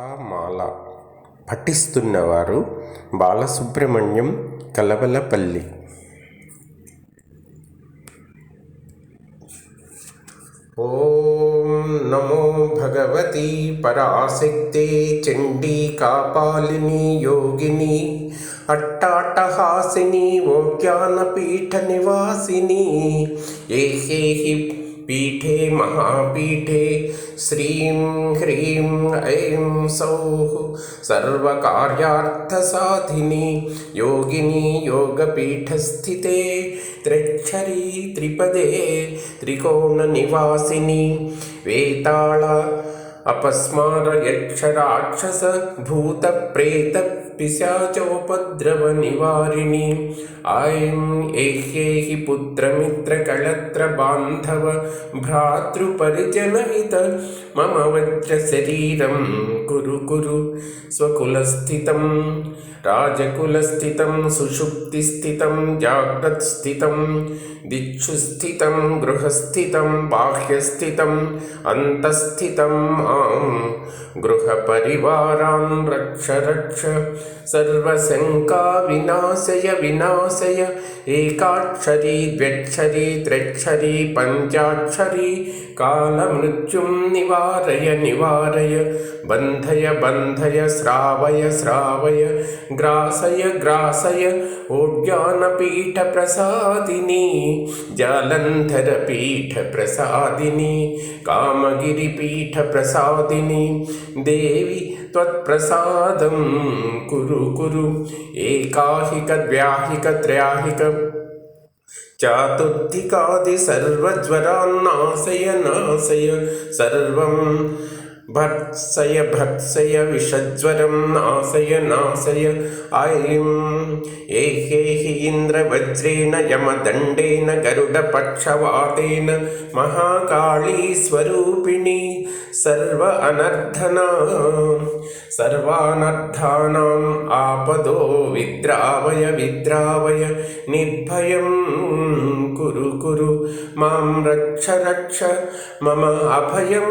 మాల పఠిస్తున్నవారు బాలసుబ్రహ్మణ్యం కలవలపల్లి. ఓం నమో భగవతి పరాశక్తే చండీకాపాలిని యోగిని అట్టాటహాసిని ఓజ్ఞానపీఠ నివాసిని. ఏహేహి पीठे महापीठे श्रीं ह्रीं ऐं सौः सर्वकार्यार्थसाधिनी योगिनी योगपीठस्थिते त्रिक्षरी त्रिपदे त्रिकोणनिवासिनी वेताळ अपस्मार यक्षराक्षस भूतप्रेत पिशाचोपद्रवनिवारिणि ऐं एह्येहि पुत्रमित्रकळत्रबान्धव भ्रातृपरिजनहित मम वज्रशरीरं कुरु कुरु। स्वकुलस्थितं राजकुलस्थितं सुषुप्तिस्थितं जाग्रत्स्थितं दिक्षु स्थितं गृहस्थितं बाह्यस्थितम् अन्तःस्थितं मां गृहपरिवारान् रक्ष रक्ष सर्वशङ्काविनाशय विनाशय एकाक्षरी द्व्यक्षरी त्र्यक्षरी पञ्चाक्षरी कालमृत्युं निवारय निवारय बन्धय बन्धय श्रावय श्रावय ग्रासय ग्रासय ओड्यानपीठप्रसादिनी जालन्धरपीठप्रसादिनी कामगिरिपीठप्रसादिनी देवि त्वत्प्रसादं कुरु कुरु। एकाहिकद्व्याहिकत्रयाहिक चातुर्थिकादि सर्वज्वरान्नाशय नाशय। सर्वं भर्त्सय भर्त्सय विषज्वरं नाशय नाशय ऐं एहेहि इन्द्रवज्रेण यमदण्डेन गरुडपक्षवातेन महाकाळीस्वरूपिणी सर्व अनर्थना सर्वानर्थानाम् आपदो विद्रावय विद्रावय निर्भयं कुरु कुरु मां रक्ष रक्ष मम अभयं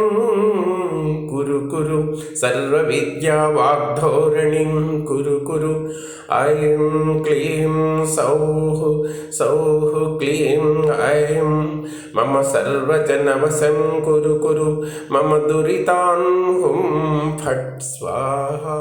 కురు కురు సర్వ విద్యా వాగ్ధోరణిం కురు కురు ఐం క్లీం సౌః సౌః క్లీం ఐం మమ సర్వజనవశం కురు కురు మమ దురితాన్ హుం ఫట్ స్వాహా